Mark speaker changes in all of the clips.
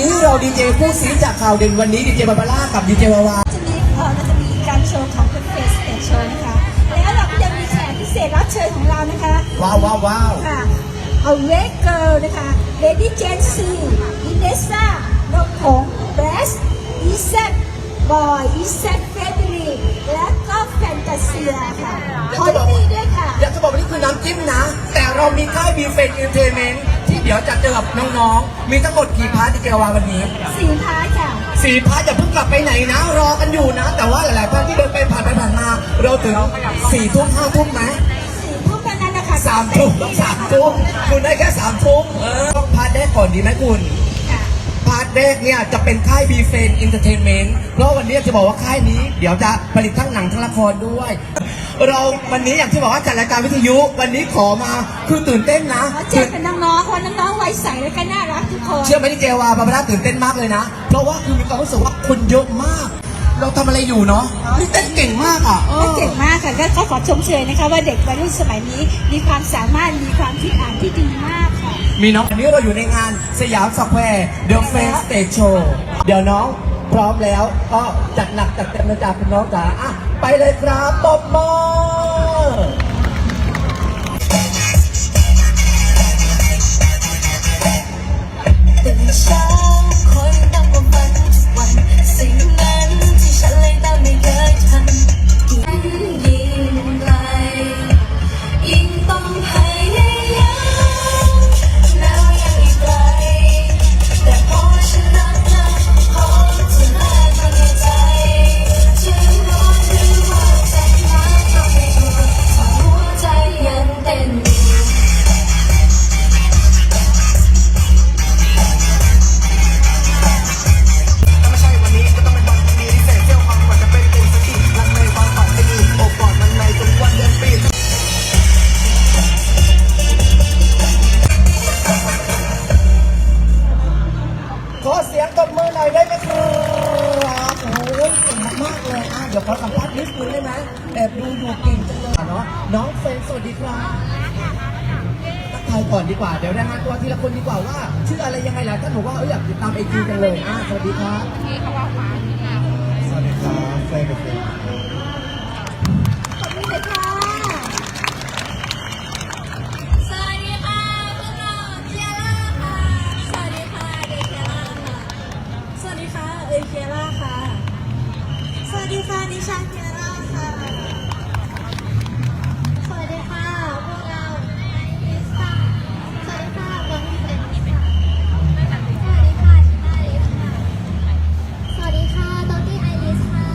Speaker 1: นี้เราดีเจคู่ซีจากข่าวเด่นวันนี้ดีเจบาบาร่ากับดีเจวาวา
Speaker 2: จะมีเอ่อเราจะมีการโชว์ของเป็นเฟสเตจโชว์นะคะ แล้วเราก็ยังมีแขกพิเศษรับเชิญของเรานะคะ
Speaker 1: ว้าวว้าวว้าว
Speaker 2: ค่ะเอาเวกเกิลนะคะเลดี้เจนซีอินเนสซ่านกผงเบสอีเซตบอยอีเซตเฟเดรีและก็แฟนตาเซียค่ะขอที่นี่ด้วยค่ะ
Speaker 1: อยากจะบอกว่านี่คือน้ำจิ้มนะ แต่เรามีค่ายบีเฟนอินเตอร์เมน ที่เดี๋ยวจะเจอกับน้องๆ มีทั้งหมดกี่พาร์ทดีเจวาวาวันนี้
Speaker 2: สี่พาร์ทค่ะ
Speaker 1: สี่พาร์ทอย่าเพิ่งกลับไปไหนนะ รอกันอยู่นะ แต่ว่าหลายๆท่านที่เดินไปผ่านไปผ่านมา เราถึงสี่ทุ่มห้าทุ่มไหม
Speaker 2: สี่ทุ่มเท่านั้นนะคะ
Speaker 1: สามทุ่มสามทุ่มคุณได้แค่สามทุ่มเออต้องพาร์ทแรกก่อนดีไหมคุณ
Speaker 2: ค่ะ
Speaker 1: พาร์ทแรกเนี่ยจะเป็นค่าย b f a n Entertainment เพราะวันนี้จะบอกว่าค่ายนี้ เดี๋ยวจะผลิตทั้งหนังทั้งละครด้วย เราวันนี้อย่างที่บอกว่าจัดรายการวิทยุวันนี้ขอมาคือตื่นเต้นนะ
Speaker 2: ขอเจอกับน้องๆเพราะน้องๆวัยใสและก็น่ารักทุกคน
Speaker 1: เชื่อไหมที่เจวาบาบาร่าตื่นเต้นมากเลยนะ เพราะว่าคือมีความรู้สึกว่าคนเยอะมาก เราทำอะไรอยู่เนาะนี่เต้นเก่งมากอะ
Speaker 2: และเก่งมากค่ะก็ก็ขอชมเชยนะคะ ว่าเด็กวัยรุ่นสมัยนี้มีความสามารถมีความคิดอ่านที่ดีมากค่ะ
Speaker 1: มีน้องวันนี้เราอยู่ในงานสยามสแควร์ The Face Stage Show เดี๋ยวน้องพร้อมแล้วก็จัดหนักจัดเต็มนะจ๊ะคุณน้องจ๋าอะไปเลยครับปอบมอ ดี๋ยวขอสัมภาษณ์นิดนึงได้ไหมแอบดูอยู่เก่งจังเลยเนาะน้องเฟรนสวัสดีครับทักทายก่อนดีกว่า เดี๋ยวรายงานตัวทีละคนดีกว่าว่า ชื่ออะไรยังไงล่ะท่านบอกว่าเอออยากติดตามไอจีจังเลยอะสวัสดีครับสวัสดีครับเฟรนกับเฟรน
Speaker 2: ชาเคียร่าค่ะ
Speaker 3: สวัสดีค่ะ พวกเราลิสค่ะสวัสดีค่ะบอมบี้เฟรนด์ค่ะ สวัสดีค่ะชินาลิสค่ะ สวัสดีค่ะดอตตี้ไอริสค่ะ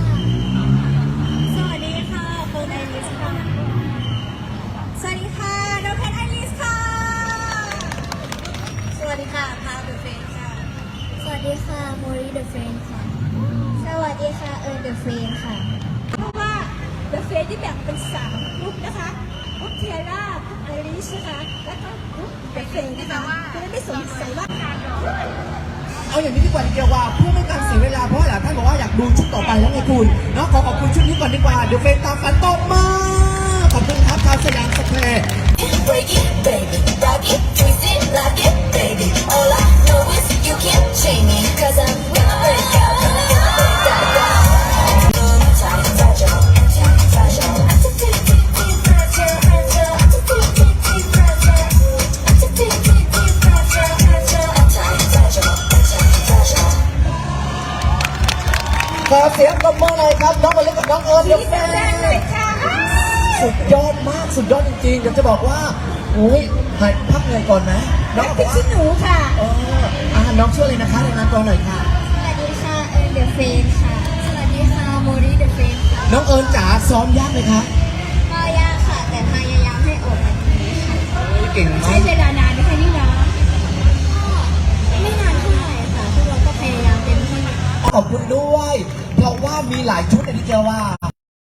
Speaker 2: สวัสดีค่ะเฟิร์นไอริสค่ะ สวัสดีค่ะน้องแพทไอริสค่ะ
Speaker 3: สวัสดีค่ะพาเดอะเฟนค่ะ สวัสดีค่ะโมริเดอะเฟนค่ะ สวัสดีค่ะเอิร์นเดอะเฟนค่ะ
Speaker 2: The Face ที่แบ่งเป็นสามกลุ่มนะคะกลุ่มเทียร่ากลุ่มไอริสนะคะ แล้วก็กลุ่ม The Face นะคะจะได้ไม่สงสัยว่า
Speaker 1: เอาอย่างนี้ดีกว่าดีกว่าเพื่อไม่ให้การเสียเวลาเพราะหลายท่านบอกว่าอยากดูชุดต่อไปแล้วไงคุณเนาะขอขอบคุณชุดนี้ก่อนดีกว่าเดี๋ยวเฟรนตามฝันตบมาขอบคุณครับชาวสยามสแควร์ ขอเสียงตบมือหน่อยครับ น้องมาเล่นกับน้องเอิร์ธเดี๋ยว
Speaker 2: ที่
Speaker 1: แฟ
Speaker 2: แรกเลยค่ะ
Speaker 1: สุดยอดมากสุดยอดจริงๆอยากจะบอกว่าโอ้ยหายพักเหนื่อยก่อนนะน้องบ
Speaker 2: เป็
Speaker 1: อนกว่า
Speaker 2: ขี้หนูค่ะ
Speaker 1: เอออ่าน้องช่วยเลยนะคะรายงานตัวหน่อยค่ะ
Speaker 3: สวัสดีค่ะเอิร์นเดอะเฟนค่ะสวัสดีค่ะโมริเดอะเฟนค่ะ
Speaker 1: น้องเอิญจ๋าซ้อมยากไหมคะ
Speaker 3: ก็ยากค่ะแต่พยายามให้ออกมาดีค่ะ
Speaker 1: เก่งมา
Speaker 2: ใช้
Speaker 1: ก
Speaker 2: ค่ะ
Speaker 3: พวกเราย
Speaker 1: ชุดเพราะว่ามีหลายชุดนที่เจอว่า